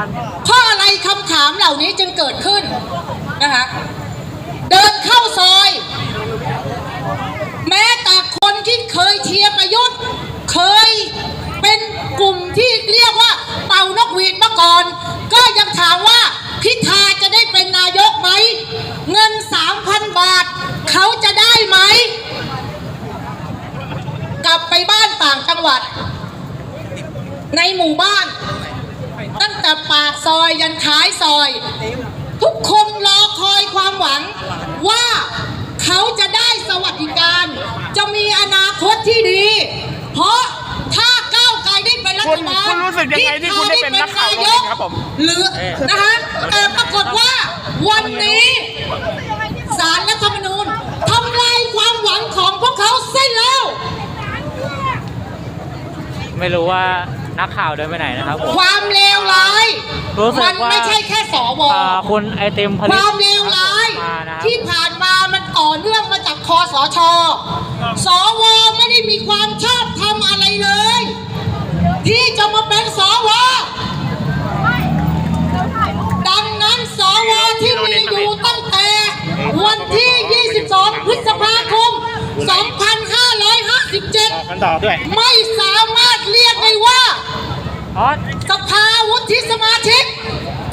ารย์เพราะอะไรคำถามเหล่านี้จึงเกิดขึ้นนะคะเดินเข้าซอย แม้แต่คนที่เคยเชียร์ประยุทธ์ เคยเป็นกลุ่มที่เรียกว่าเป่านกหวีดมาก่อน ก็ยังถามว่าพิธาจะได้เป็นนายกไหม เงิน3,000บาท เขาจะได้ไหม กลับไปบ้านต่างจังหวัด ในหมู่บ้าน ตั้งแต่ปากซอยยันท้ายซอย ทุกคนรอคอยความหวังว่าเขาจะได้สวัสดิการ จะมีอนาคตที่ดี เพราะถ้าก้าวไกลได้เป็นรัฐบาลคุณคุณรู้สึกยังไงที่คุณได้เป็นนักข่าวพิธโรงเรียนครับผมหรือนะคะแต่ปรากฏว่าวันนี้สารรัฐธรรมนูญทำลายความหวังของพวกเขาเส้นแล้ว ไม่รู้ว่า นักข่าวเดินไปไหนนะครับผม ความเลวร้ายรู้สึกมันว่า ไม่ใช่แค่สว อ่าคุณไอติมผคลิตวามเลวร้าย มานะครับที่ผ่านมามันต่อเนื่องมาจากคอสช สวไม่ได้มีความชอบทำอะไรเลย ที่จะมาเป็นสว ดังนั้นสวที่มีอยู่ตั้งแต่วันที่ 22 พฤษภาคม 2557 กันต่อด้วย ไม่สามารถเรียกได้ว่าอ๋อ สภาวุฒิสมาชิก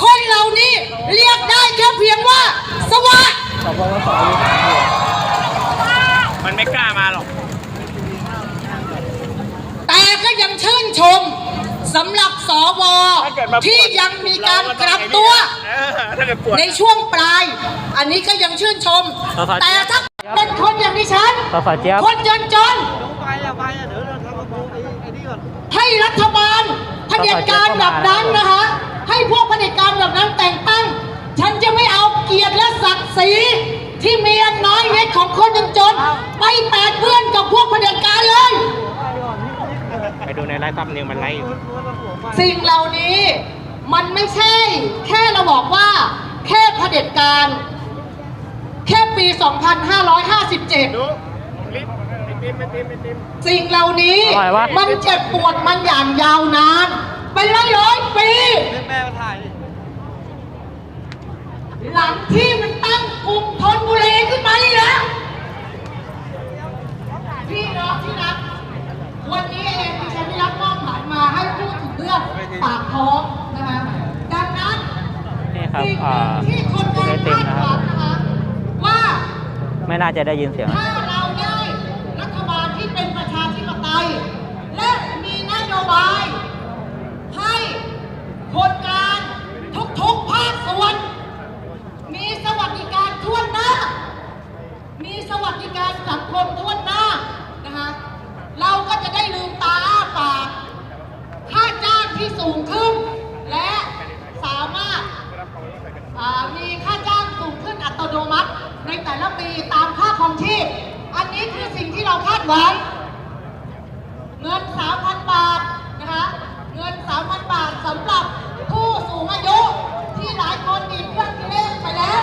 คนเหล่านี้เรียกได้แค่เพียงว่า สวัสดมันไม่กล้ามาหรอก แต่ก็ยังชื่นชมสำหรับสวถ้าเกิดมาปวดที่ยังมีการกลับตัวเออถ้าเกิดปวดในช่วงปลาย อันนี้ก็ยังชื่นชม แต่ถ้าเป็นคนอย่างดิฉันสสเจี๊ยบคนจนจนให้รัฐบาล เผด็จการแบบนั้นนะคะ ให้พวกเผด็จการแบบนั้นแต่งตั้ง ฉันจะไม่เอาเกียรติและศักดิ์ศรีที่มีอันน้อยนิดของคนจนจนไปแปดเพื่อนกับพวกเผด็จการเลยไปดูในไลฟ์ซับนิวมันไลฟ์อยู่สิ่งเหล่านี้มันไม่ใช่ แค่เราบอกว่า แค่เผด็จการ แค่ปี 2557 ดูลิฟต์ไอติมไอติมไอติมสิ่งเหล่านี้อร่อยวะ มันเจ็บปวดมันอย่างยาวนานเป็นร้อยร้อยๆปีหลังที่มันตั้งกลุ่มทนบุรีขึ้นมานี่แหละพี่น้องที่รักวันนี้เองดิฉันได้รับมอบหมายมาให้พูดถึงเรื่องปากท้องนะคะดังนั้นนี่ครับสิ่งหอ่านึ่งที่คนคุณไทไอยติมคาดนะคหรับวังนะคะว่า ไม่น่าจะได้ยินเสียง ถ้าเราได้รัฐบาลที่เป็นประชาธิปไตย และมีนโยบาย ให้คนงานทุกๆภาคส่วน มีสวัสดิการทั่วหน้า มีส วัสดิการสังคมทั่วหน้านะคะเราก็จะได้ลืมตาอ้าปากค่าจ้างที่สูงขึ้น และสามารถมีค่าจ้างสูงขึ้นอัตโนมัติ ในแต่ละปีตามค่าครองชีพอันนี้คือสิ่งที่เราคาดหวัง เงิน 3,000 บาทนะคะ เงิน 3,000 บาทสำหรับผู้สูงอายุ ที่หลายคนหนีเพื่อนเลขไปแล้ว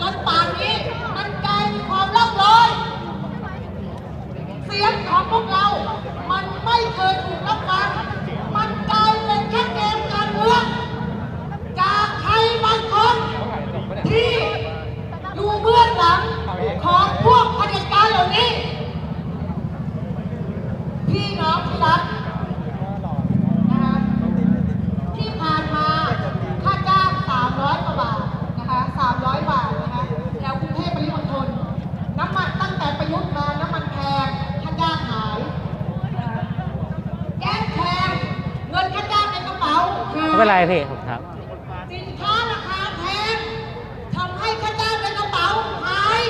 จนป่านนี้มันกลายเป็นความร่ำรวยเสียงของพวกเรา มันไม่เคยถูกรับฟัง มันกลายเป็นแค่เกมการเมือง จากใครบางคนที่อยู่เบื้องหลังของพวกเผด็จการเหล่านี้ พี่น้องที่รักนะคะที่ผ่านมาค่าจ้าง 300 กว่าบาทนะคะ 300 บาทนะคะแถวกรุงเทพปริมณฑลน้ำมันตั้งแต่ประยุทธ์มา น้ำมันแพงค่าจ้างหายนะคะแก๊สแพงเงินค่าจ้างในกระเป๋า หายไม่เป็นไรพี่ผมครับสินค้าราคาแพงทำให้ค่าจ้างในกระเป๋าหาย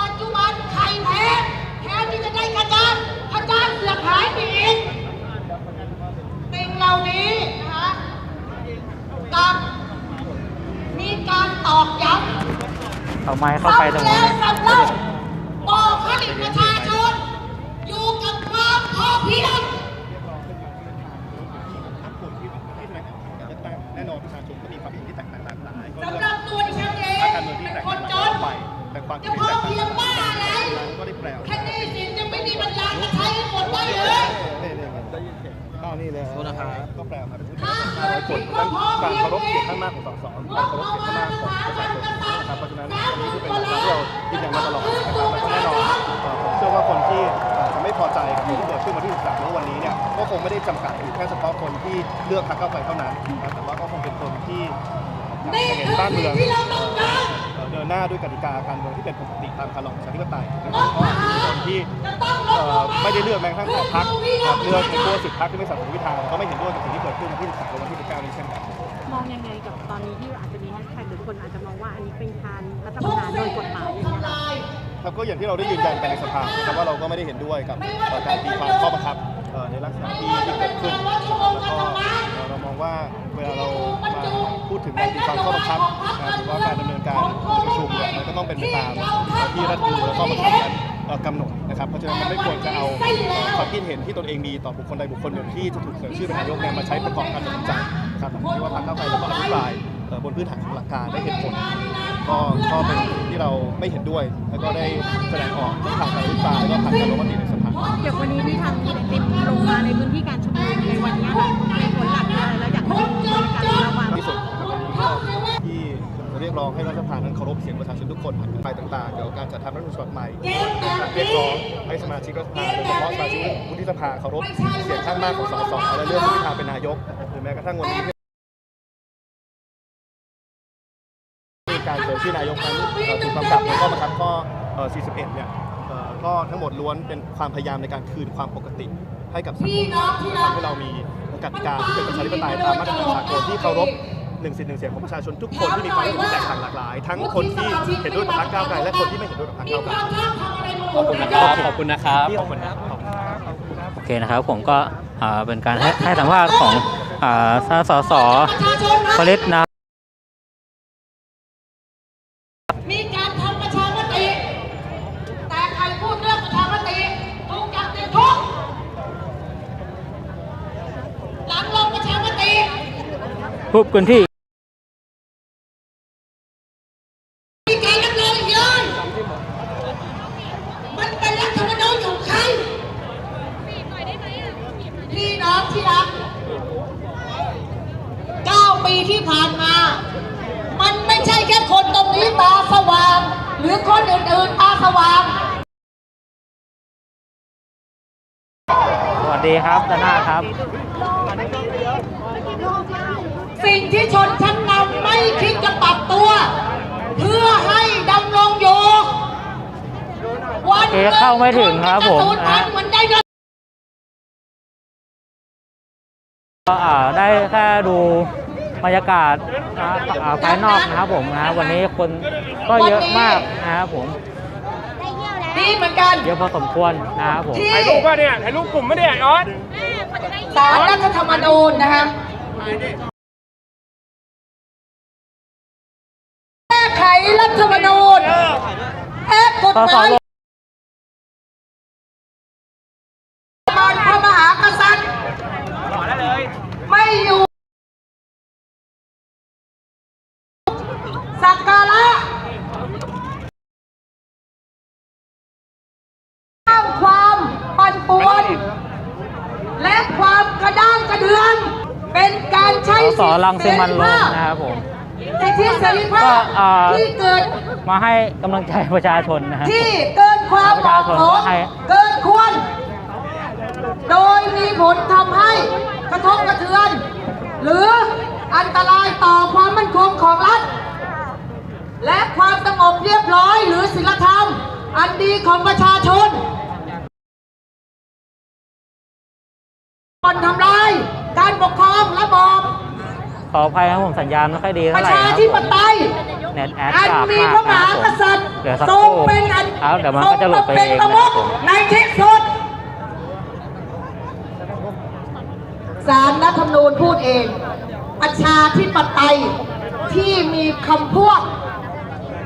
ปัจจุบันไข่แพงแทนที่จะได้ค่าจ้างค่าจ้างเสือกหายไปอีกสิ่งเหล่านี้นะคะกับมีการตอกย้ำเอาไม้เข้าไปตรงนี้ ยงข้างมากของสสการเคารพเสียงข้างมากของประชาชนนะครับเพราะฉะนั้นอันนี้ที่เป็นหลักการที่เรายืนยันมาตลอดนะครับแล้วก็แน่นอนเอ่อผมเชื่อว่าคนที่อาจจะไม่พอใจกับสิ่งที่เกิดขึ้นวันที่13เมื่อวันนี้เนี่ยก็คงไม่ได้จำกัดอยู่แค่เฉพาะคนที่เลือกพรรคก้าวไกลเท่านั้นนะครับแต่ว่าก็คงเป็นคนที่อยากจะเห็นบ้านเมือง เดินหน้าด้วยกติกาการเมืองที่เป็นปกติตามคำลองประชาธิปไตยนะครับเพราะว่ามีคนที่เอ่อไม่ได้เลือกแม้กระทั่งแต่พรรคเลือกในตัวสิบพรรคที่ไม่สนับสนุนพิธาก็ไม่เห็นด้วยกับสิ่งที่เกิดขึ้นวันที่13และวันที่19นี้เช่นกัน มองยังไงกับตอนนี้ที่อาจจะมีแฮชแท็กหรือคนอาจจะมองว่าอันนี้เป็นการรัฐประหารโดยกฎหมายอย่างเงี้ยค่ะครับก็อย่างที่เราได้ยืนยันไปในสภานะครับว่าเราก็ไม่ได้เห็นด้วยกับการตีความข้อบังคับในลักษณะที่ที่เกิดขึ้นแล้วก็เรามองว่าเวลาเรามาพูดถึงการตีความข้อบังคับนะครับหรือว่าการดำเนินการประชุมเนี่ยมันก็ต้องเป็นไปตามที่รัฐธรรมนูญและข้อบังคับนั้น กำหนดนะครับเพราะฉะนั้นมันไม่ควรจะเอาความคิดเห็นที่ตนเองมีต่อบุคคลใดบุคคลหนึ่งที่จะถูกเสนอชื่อเป็นนายกเนี่ยมาใช้ประกอบการตัดสินใจนะครับผมคิดว่าพรรคก้าวไกลเราก็อธิบายบนพื้นฐานของหลักการและเหตุผลก็ก็เป็นที่เราไม่เห็นด้วย แล้วก็ได้แสดงออกทั้งผ่านการอภิปรายแล้วก็ผ่านการลงมติในสภาอย่างวันนี้ที่ทางติมลงมาในพื้นที่การชุมนุมในวันนี้ค่ะในผลหลักอะไรแล้วอยากให้การระวัง ยกร้องให้รัฐสภานั้นเคารพเสียงประชาชนทุกคนผ่านไปต่างๆเกี่ยวกับการจัดทำรัฐธรรมนูญฉบับใหม่การเรียกร้องให้สมาชิกรัฐสภาโดยเฉพาะสมาชิกวุฒิสภาเคารพเสียงข้างมากของสสและเลือกคุณพิธาเป็นนายกหรือแม้กระทั่งวันนี้ที่การเสนอชื่อนายกนั้นเอ่อถูกกำกับในข้อบังคับข้อเอ่อ41 เนี่ยเอ่อก็ทั้งหมดล้วนเป็นความพยายามในการคืนความปกติให้กับสังคมทำให้เรามีกติกาที่เป็นประชาธิปไตยตามมาตรฐานสากลที่เคารพ หนึ่งสิทธิ์หนึ่งเสียงของประชาชนทุกคนที่มีความเห็นที่แตกต่างหลากหลาย ทั้งคนที่เห็นด้วยกับพรรคก้าวไกลและคนที่ไม่เห็นด้วยกับพรรคก้าวไกลขอบคุณนะครับขอบคุณนะครับขอบคุณครับโอเคนะครับผมก็อ่าเป็นการให้ให้สัมภาษณ์ของอ่าท่านสสผลิตนะมีการทำประชามติ แต่ใครพูดเรื่องประชามติถูกจับติดคุกหลังลงประชามติพูดกันที่ มีการรับรองอีกเลยมันเป็นรัฐธรรมนูญของใครพี่น้องที่รักเก้าปีที่ผ่านมา มันไม่ใช่แค่คนตรงนี้ตาสว่าง หรือคนอื่นๆตาสว่าง สวัสดีครับดาน่าครับ สิ่งที่ชนชั้นนำไม่คิดจะปรับตัว เพื่อให้ดำรงอยู่ วันเอ๊ะเข้าไม่ถึงครับผมกะสูญพันธุ์นะเหมือนได้เงินก็อ่าได้แค่ดูบรรยากาศนะอ่าภายนอกนะครับผมนะวันนี้คนก็เยอะมากนะครับผมดีเหมือนกันเยอะพอสมควรนะครับผมที่ถ่ายรูปป่ะเนี่ยถ่ายรูปกลุ่มไม่ได้ออสสารรัฐธรรมนูญนะคะแก้ไขรัฐธรรมนูญแก้กฎสหสมาย ลง บานพระมหากษัตริย์ไม่อยู่ สักการะสร้างความปั่นป่วน และความกระด้างกระเดือง เป็นการใช้ สส สิทธิ รังสิมันต์ลงเสรีภาพนะครับผมสิทธิเสรีภาก็พอ่าที่เกิดมาให้กำลังใจประชาชนนะครับที่เกินความเหมาะสประชาชนก็มให้เกินควร โดยมีผลทำให้กระทบกระเทือน หรืออันตรายต่อความมั่นคงของรัฐ และความสงบเรียบร้อยหรือศีลธรรม อันดีของประชาชนคนทำลายการปกครองระบอบ ขออภัยครับผมสัญญาณไม่ค่อยดีปเท่าระไหร่ชานะครับธิผปมไตย เน็ตแอดอันกราบมีมากพระมนะคหารับผมกษัตริย์เดี๋ยวสักทครงรู่เป็นอันเอาเดี๋ยวมันก็จะหลุดไปเองทรงนะเป็นประมุขครับผมในที่สุดสารรัฐธรรมนูญพูดเอง ประชาธิปไตยที่มีคำพูด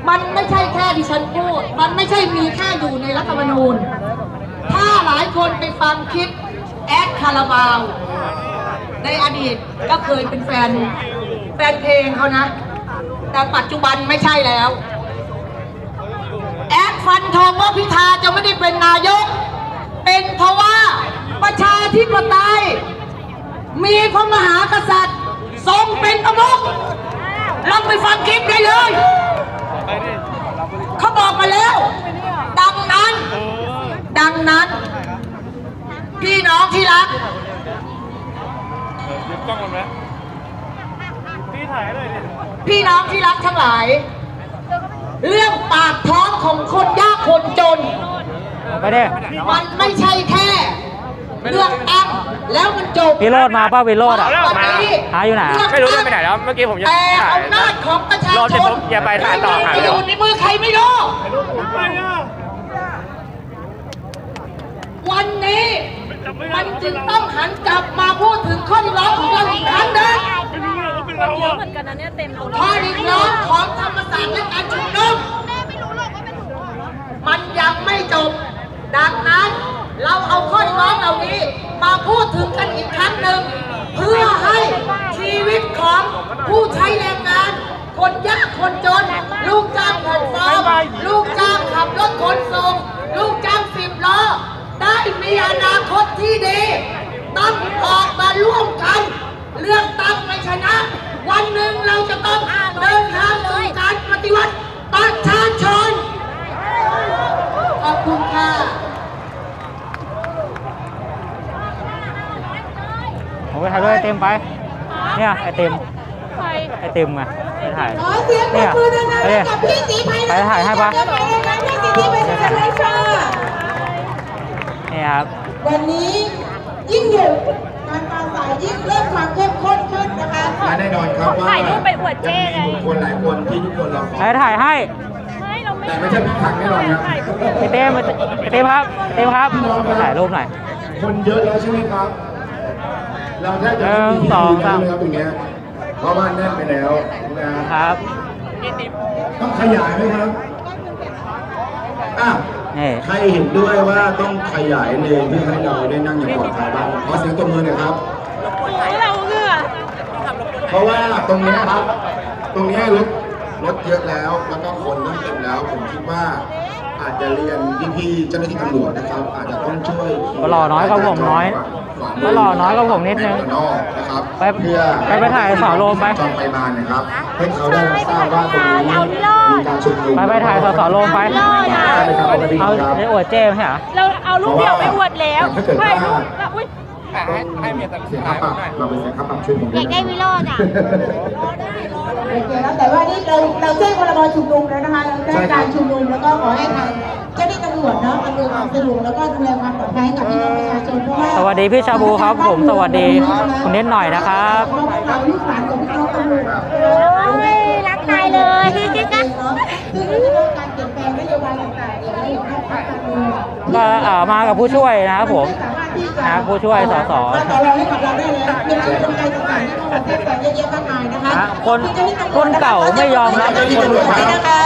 มันไม่ใช่แค่ดิฉันพูด มันไม่ใช่มีแค่อยู่ในรัฐธรรมนูญ ถ้าหลายคนไปฟังคลิปแอดคาราบาว ในอดีตก็เคยเป็นแฟนแฟนเพลงเขานะ แต่ปัจจุบันไม่ใช่แล้ว แอดฟันทองว่าพิธาจะไม่ได้เป็นนายก เป็นเพราะว่าประชาธิปไตย มีพระมหากษัตริย์ทรงเป็นประมุขลองไปฟังคลิปได้เลยเขาบอกมาแล้ว ดังนั้น ดังนั้น พี่น้องที่รัก กล้องมันไหมพี่ถ่ายเลยดิพี่น้องที่รักทั้งหลาย เรื่องปากท้องของคนยากคนจน ไปดิมันไม่ใช่แค่เลือกตั้งแล้วมันจบวิโรจน์มาป่ะวิโรจน์อะวันนี้หาอยู่ไหนอะเลืกไม่รู้จะไปไหนแล้ว เมื่อกี้ผมจะแต่ถ่ายอำนาจของประชารอชเสร็จนปุ๊บอย่าไปถ่ายต่อหาไม่เดี๋อยวยู่ในมือใครไม่รู้ วันนี้ มันจึงต้องหันกลับมาพูดถึงข้อเรียกร้องของเราอีกครั้งหนึงเยอะ เหมือนกันนะเนี่ยเต็มโรงข้อเรียกร้องของธรรมศาสตร์และการชุมนุมมันยังไม่จบ ดังนั้นเราเอาข้อเรียกร้องเหล่านี้มาพูดถึงกันอีกครั้งหนึ่ง เพื่อให้ชีวิตของผู้ใช้แรงงาน คนยากคนจน ลูกจ้างแพลตฟอร์มลูกจ้างขับรถขนส่ง ลูกจ้างสิบล้อ ได้ มีอนาคตที่ดีต้องออกมาร่วมกัน เลือกตั้งไม่ชนะ วันหนึ่งเราจะต้องเดินทางสู่การปฏิวัติประชาชน ขอบคุณค่ะผมไปถ่ายด้วยไอติมไป เนี่ยไอติมใครไอติมไงไปถ่ายขอเสียงปรบมือดังๆเนี่ให้ยกับพี่สีไพไปถ่ายให้ปะเดี๋ยวไปเลยนะพี่สีไพศาลเลยค่ะ นี่ครับ วันนี้ยิ่งอยู่การปราศัยยิ่งเริ่มความเข้มข้นขึ้นนะคะและแน่นอนครับว่าถ่ายรูปไปอวดเจ้ยังมีบุคคลหลายคนที่ทุกคนรอคไปอยถ่ายให้ไม่เราไม่แต่ไม่ใช่พี่ขังแน่นอนครับ ไอเต็มไอเต็มครับไอเต็มครับไปถ่ายรูปหน่อย คนเยอะแล้วใช่ไหมครับ เราแทบจะหนึ่งไม่มีที่สองยืนสามเลยครับตรงเนี้ยเพราะว่าแน่นไปแล้วนะคครับ รับ ต้องขยายไหมครับอะนี่ ใครเห็นด้วยว่าต้องขยายเลนเพื่อให้เราได้นั่งอย่างปลอดภัยบ้างขอเสียงตบมือหน่อยครับเราเหงื่อเพราะว่าตรงเนี้ยครับ ตรงเนี้ยรถรถเยอะแล้วแล้วก็คนเริ่มเต็มแล้วผมคิดว่า อาจจะเรียนพี่ๆเจ้าหน้าที่ตำรวจนะครับ อาจจะต้องช่วยก็หล่อน้อยกว่าผมน้อยฝั่งก็หล่อน้อยกว่าผมนิดนึงฝั่นอกนะครับไปเพื่อไปไปถ่ายสาวโรมไปจองไปมานะครับให้เขาได้ทราบว่าตรงนี้มีการชุมนุมไปไปถ่ายสสโรมไปได้เลยครับปกติเอาครับไออวดเจ้ไม่ใช่เหรอเราเอารูปเดียวไปอวดแล้วถ้าเกิดว่าถ่ายรูปแล้วอุ้ยให้ให้เมียตัดเสียค่าปรับเราไปเสียค่าปรับช่วยผมอยากได้วิโรจน์อะ โอเคแล้วแต่ว่านี่เราเราแจ้งพรบชุมนุมแล้วนะคะเราแจ้งการชุมนุมแล้วก็ขอให้ทางเจ้าหน้าที่ตำรวจเนาะอำนวยความสะดวกแล้วก็ดูแลความปลอดภัยให้กับพี่น้องประชาชนเพราะว่าสวัสดีพี่ชาบูครับผมสวัสดีคุณนิดหน่อยนะครับเราลูกหลานของพี่น้องตำรวจโอ้ยรักตายเลยซึ่งเราจะต้องการเปลี่ยนแปลงนโยบายต่างๆเนี่ยให้เข้าพักการเมืองก็เอ่อมากับผู้ช่วยนะครับผม นะครับผู้ช่วยสสมาต่อรองให้กับเราได้แล้วมีกลไกต่างๆที่เข้ามาแทรกแซงเยอะแยะมากมายนะคะฮะคนคนเก่าไม่ยอมรับคนใหม่นะคะ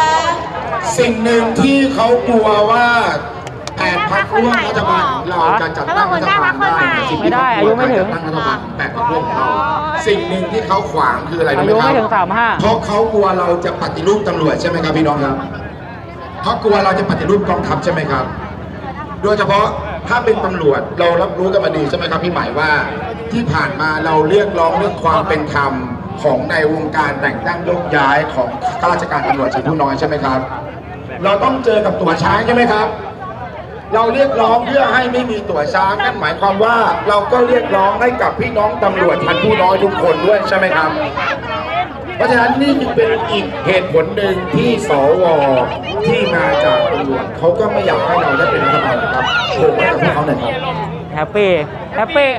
สิ่งหนึ่งที่เขากลัวว่าแปดพักร่วมรัฐบาลเราจะจัดตั้งรัฐบาลได้สิ่งที่เขากลัวการจัดตั้งรัฐบาลแปดพักร่วมของเราสิ่งหนึ่งที่เขาขวางคืออะไรอารู้ยุไหมไม่คถึรังสามห้าเพราะเขากลัวเราจะปฏิรูปตำรวจใช่ไหมครับพี่น้องครับเขากลัวเราจะปฏิรูปกองทัพใช่ไหมครับ โดยเฉพาะถ้าเป็นตำรวจเรารับรู้กันมาดีใช่ไหมครับพี่หมายว่า ที่ผ่านมาเราเรียกร้องเรื่องความเป็นธรรมของในวงการแต่งตั้งโยกย้ายของข้าราชการตำรวจชั้นผู้น้อยใช่ไหมครับ เราต้องเจอกับตัวช้างใช่ไหมครับ เราเรียกร้องเพื่อให้ไม่มีตัวช้างนั่นหมายความว่าเราก็เรียกร้องให้กับพี่น้องตำรวจชั้นผู้น้อยทุกคนด้วยใช่ไหมครับ ราะฉะนั้นนี่จึงเป็นอีกเหตุผลหนึ่งที่สวที่มาจากตำรวจเขาก็ไม่อยากให้เราได้เป็นรัฐบาลนะครับโผล่ให้กับพวกเขาหน่อยครับแฮปปี้แฮปปี้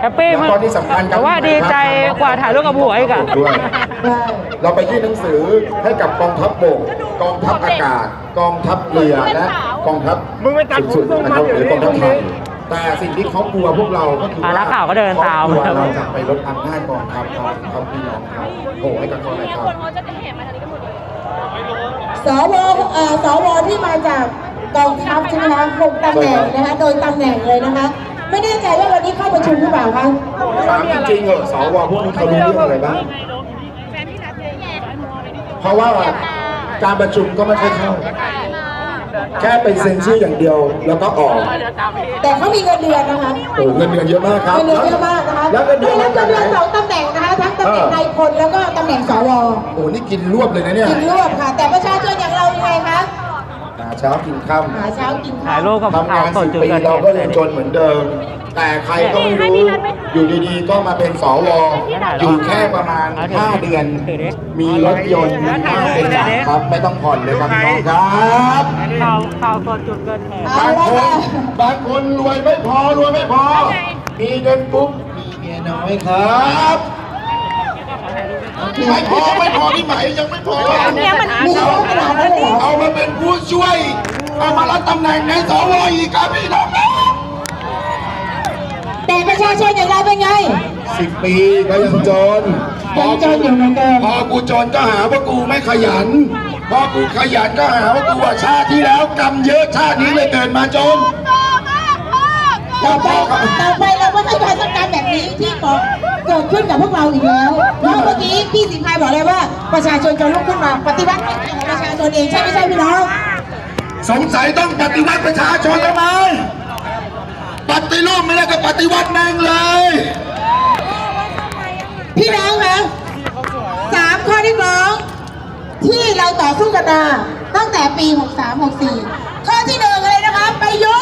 แฮปปี้แล้วตอนที่สำคัญครับแต่ว่าดีใจกว่าถ่ายรูปกับผัวอีกอะด้วยเราไปยื่นหนังสือให้กับกองทัพบกกองทัพอากาศ กองทัพเรือและกองทัพมึงไปตัดผมสุดทรงๆนะมัคนรับอยู่หรือกองทัพไทยนี่ แต่สิ่งที่เขากลัวพวกเราก็คืออะว่านักข่าวก็เดินตาม เขกลัวเราจะไปลดอำนาจกองทัพเขาเขาพี่น้องครับโผล่ให้กับเขาหน่อยเนี่ยคครับนเขาจะแห่มาทางนี้กันหมดเลยสวเอ่อสวที่มาจากกองทัพใช่ไหมคะหกตำแหน่งนะคะโดยตำแหน่งเลยนะคะ ไม่แน่ใจว่าวันนี้เข้าประชุมหรือเปล่าคะถามจริงๆเหรอสวพวกนี้เขารู้เรื่องอะไรบ้าง แฟนพี่รักเลยไงเพราะว่าการประชุมก็ไม่ค่อยเข้ามา แค่เป็นเซ็นชื่ออย่างเดียวแล้วก็ออกแต่เขามีเงินเดือนนะคะโอ้เงินเดือนเยอะมากครับเงินเดือนเยอะมากนะคะแล้วเงินเดือนได้มารับจากเงินไหนเดือนสองตำแหน่งนะคะทั้งตำแหน่งเออนายพลแล้วก็ตำแหน่งสวโอ้นี่กินรวบเลยนะเนี่ยกินรวบค่ะ แต่ประชาชนอย่างเรายังไงคะ หาเช้ากินค่หาเช้ากินถ่ายค่ำรูปกับำทำานข่างวสดสิบจุดปีเกิดเหเราตุก็เลยัยงจนเหมือนเดิม แต่ใครก็ไม่รู้อยู่ดีๆ ก็มาเป็นสวอยู่แค่ประมาณ 5 เดือน มีรถยนต์มีบ้านเป็นหลักครับไม่ต้องผ่อนเลยครับพี่น้องครับ ข่าวข่าวสดจุดเกิดเหตุเอาบางละคนค่ะบางคนรวยไม่พอรวยไม่พอ มีเงินปุ๊บมีเมียน้อยครับ ไม่พอไม่พอพี่ไหมยังไม่พอมีเยอะขนาดนั้นเลยเหรอเอามาเป็นผู้ช่วย เอามารับตำแหน่งในสวอีกครับพี่น้องครับแต่ประชาชนอย่างเราเป็นไงสิบปีก็ยังจนยังจนอยู่เหมือนเดิมพอกูจนก็หาว่ากูไม่ขยัน พอกูขยันก็หาว่ากูว่าชาติที่แล้วกรรมเยอะชาตินี้เลยเกิดมาจน ต่อไปต่อไปเราไม่ให้การจัดการแบบนี้ที่บอกเกิดขึ้นกับพวกเราอีกแล้วเพราะเมื่อกี้พี่สิงห์ไพายบอกเลยว่า ประชาชนจะลุกขึ้นมาปฏิวัติเป็นของประชาชนเองใช่ไม่ใช่พี่น้องสงสัยต้องปฏิวัติประชาชนแล้วไหมปฏิรูปไม่ได้ก็ปฏิวัติแม่งเลย พี่น้องคะสามข้อที่ร้อง ที่เราต่อสู้กันมาตั้งแต่ปี 63 64 ข้อที่หนึ่งอะไรนะคะประยุทธ์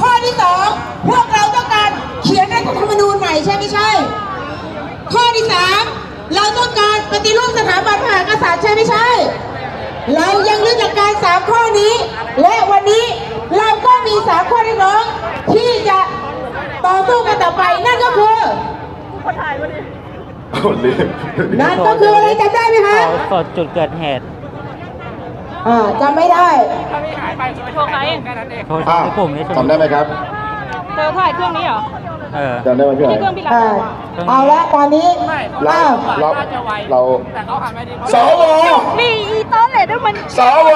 ข้อที่สองพวกเราต้องการเขียนรัฐธรรมนูญใหม่ใช่ไม่ใช่ ข้อที่สามเราต้องการปฏิรูปสถาบันพระมหากษัตริย์ใช่ไม่ใช่ เรายังยึดหลักการสามข้อนี้ และวันนี้เราก็มีสามข้อเรียกร้องที่จะต่อสู้กันต่อไปนั่นก็คือนั่นก็คืออะไรจำได้ไหมคะข่าวสดจุดเกิดเหตุ อ่าจำไม่ได้โชว์ใครโทรศัพท์ในกลุ่มนี้จำได้ไหมครับเจอถ่ายเครื่องนี้เหรอ เออ จำได้ไหมพี่ไหมที่เครื่องพี่รักอ่าเอาละตอนนี้เราอ้าวเราเราแต่เขาหันไม่ดีสวนี่อีต้นเลยด้วยมันสว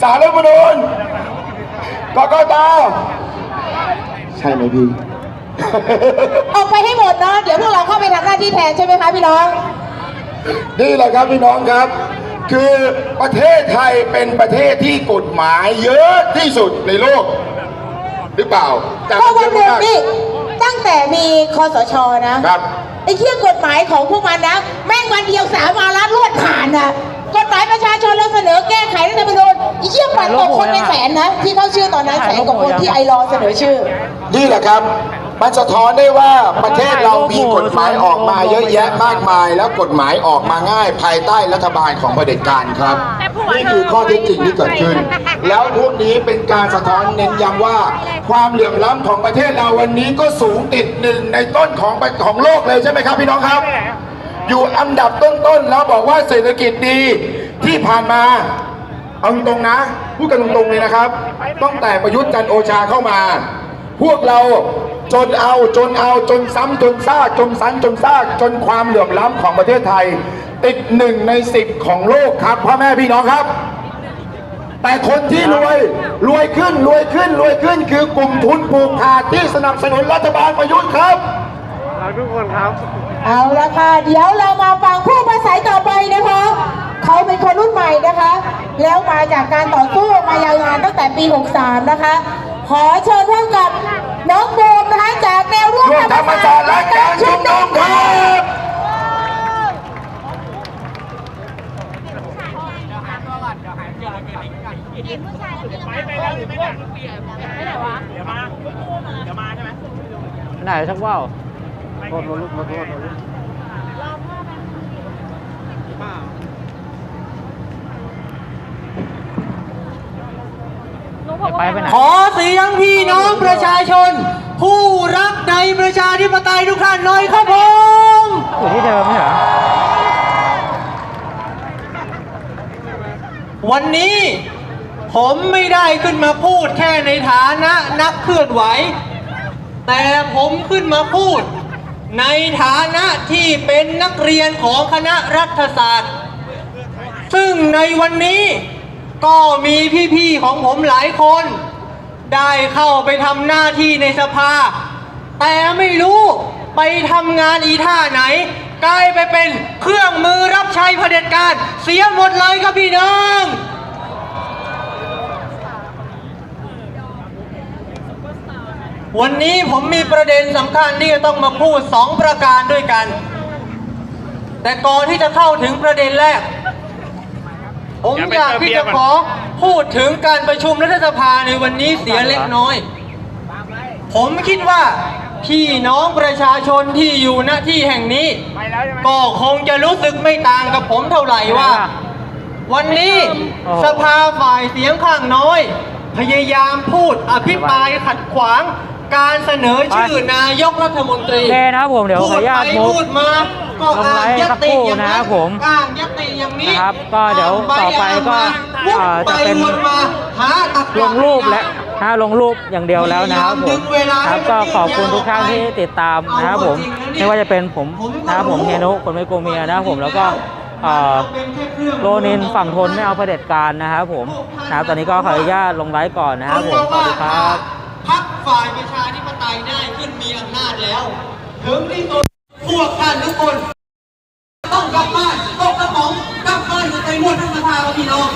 สารรัฐธรรมนูญกกตใช่ไหมพี่ ออกไปให้หมดเนาะเดี๋ยวพวกเราเข้าไปทำหน้าที่แทนใช่ไหมคะพี่น้อง นี่แหละครับพี่น้องครับ คือประเทศไทยเป็นประเทศที่กฎหมายเยอะที่สุดในโลก หรือเปล่าแต่ก็มันวันเยอะหนึ่งมากนี่ตั้งแต่มีคอสชนะครับไอ้เที่ยกฎหมายของพวกมันนะ แม่งวันเดียวสามวาระรวดผ่านนะกฎหมายประชาชนเราเสนอแก้ไขรัฐธรรมนูญไอ้เที่ยปัดตกคนเป็นแสนนะ ที่เข้าชื่อตอนนั้นแสนกว่าคนที่ไอรอว์เสนอชื่อ นี่แหละครับ มันสะท้อนได้ว่าประเทศเรามีกฎหมายออกมาเยอะแยะมากมาย แล้วกฎหมายออกมาง่ายภายใต้รัฐบาลของเผด็จการครับ นี่คือข้อเท็จจริงที่เกิดขึ้น แล้วพวกนี้เป็นการสะท้อนเน้นย้ำว่า ความเหลื่อมล้ำของประเทศเราวันนี้ก็สูงติดหนึ่งในต้นของของโลกเลยใช่ไหมครับพี่น้องครับ อยู่อันดับต้นๆแล้วบอกว่าเศรษฐกิจดีที่ผ่านมาเอาตรงๆนะ พูดกันตรงๆเลยนะครับตั้งแต่ประยุทธ์จันทร์โอชาเข้ามา พวกเรา จนเอาจนเอาจนซ้ำจนซากจนซ้ำจนซากจนความเหลื่อมล้ำของประเทศไทย ติดหนึ่งในสิบของโลกครับพ่อแม่พี่น้องครับ แต่คนที่รวยรวยขึ้นรวยขึ้นรวยขึ้น คือกลุ่มทุนปลูกขาดที่สนับสนุนรัฐบาลประยุทธ์ครับเราทุกคนครับ เอาละค่ะเดี๋ยวเรามาฟังผู้ประสัยต่อไปนะคะเขาเป็นคนรุ่นใหม่นะคะ แล้วมาจากการต่อสู้มายาวนานตั้งแต่ปี 63 นะคะ ขอเชิญพบกับ น้องโบมนะคะจากแนวร่วมร่วมธรรมศาสตร์และการชุมนุมครับไหนชักว่าวโทษลูกโทษโท ษลูกไปไปไหน ขอเสียงพี่น้องประชาชน ผู้รักในประชาธิปไตยทุกท่านหน่อยครับผม อยู่ที่เดิมไม่ใช่เหรอวันนี้ผมไม่ได้ขึ้นมาพูดแค่ในฐานะนักเคลื่อนไหว แต่ผมขึ้นมาพูด ในฐานะที่เป็นนักเรียนของคณะรัฐศาสตร์ ซึ่งในวันนี้ ก็มีพี่ๆของผมหลายคน ได้เข้าไปทำหน้าที่ในสภา แต่ไม่รู้ไปทำงานอีท่าไหน กลายไปเป็นเครื่องมือรับใช้เผด็จการ เสียหมดเลยครับพี่น้องวันนี้ผมมีประเด็นสำคัญที่จะต้องมาพูดสองประการด้วยกัน แต่ก่อนที่จะเข้าถึงประเด็นแรก ผมอยากที่จะขอพูดถึงการประชุมรัฐสภาในวันนี้เสียเล็กน้อย ผมคิดว่าพี่น้องประชาชนที่อยู่ณที่แห่งนี้ ก็คงจะรู้สึกไม่ต่างกับผมเท่าไหร่ว่า วันนี้โอ้สภาฝ่ายเสียงข้างน้อย พยายามพูดอภิปรายขัดขวางการเสนอชื่อนายกรัฐมนตรีโอเคนะครับผมเดี๋ยวขออนุญาตพูดไปมุกพูดมา ก็อ้างยติอย่างลงไลฟ์สักครู่นะครันั้นบผมอ้างยติอย่างนี้นะครับ ก็เดี๋ยวต่อไปก็างเอ่อจะเป็นวกไปวนมาหาตะกลร้างรูปและนะลงรูปอย่างเดียวแล้วนะครับผมครับก็ขอบคุณทุกท่านที่ติดตามนะครับผมไม่ว่าจะเป็นผมนะครับผมเฮยนุคนไม่โกลัวเมียนะครับผมแล้วก็เอ่อโรนินฝั่งทนไม่เอาเผด็จการนะครับผมนะครับตอนนี้ก็ขออนุญาตลงไลฟ์ก่อนนะครับผมสวัสดีครับพักฝ่ายประชาธิปไตยได้ขึ้นมีอำนาจแล้ว ถึงที่สุด พวกท่านทุกคน ต้องกลับบ้านต้องกระป๋องกลับบ้านอยู่ใปหมดทั้งสภาพี่น้อง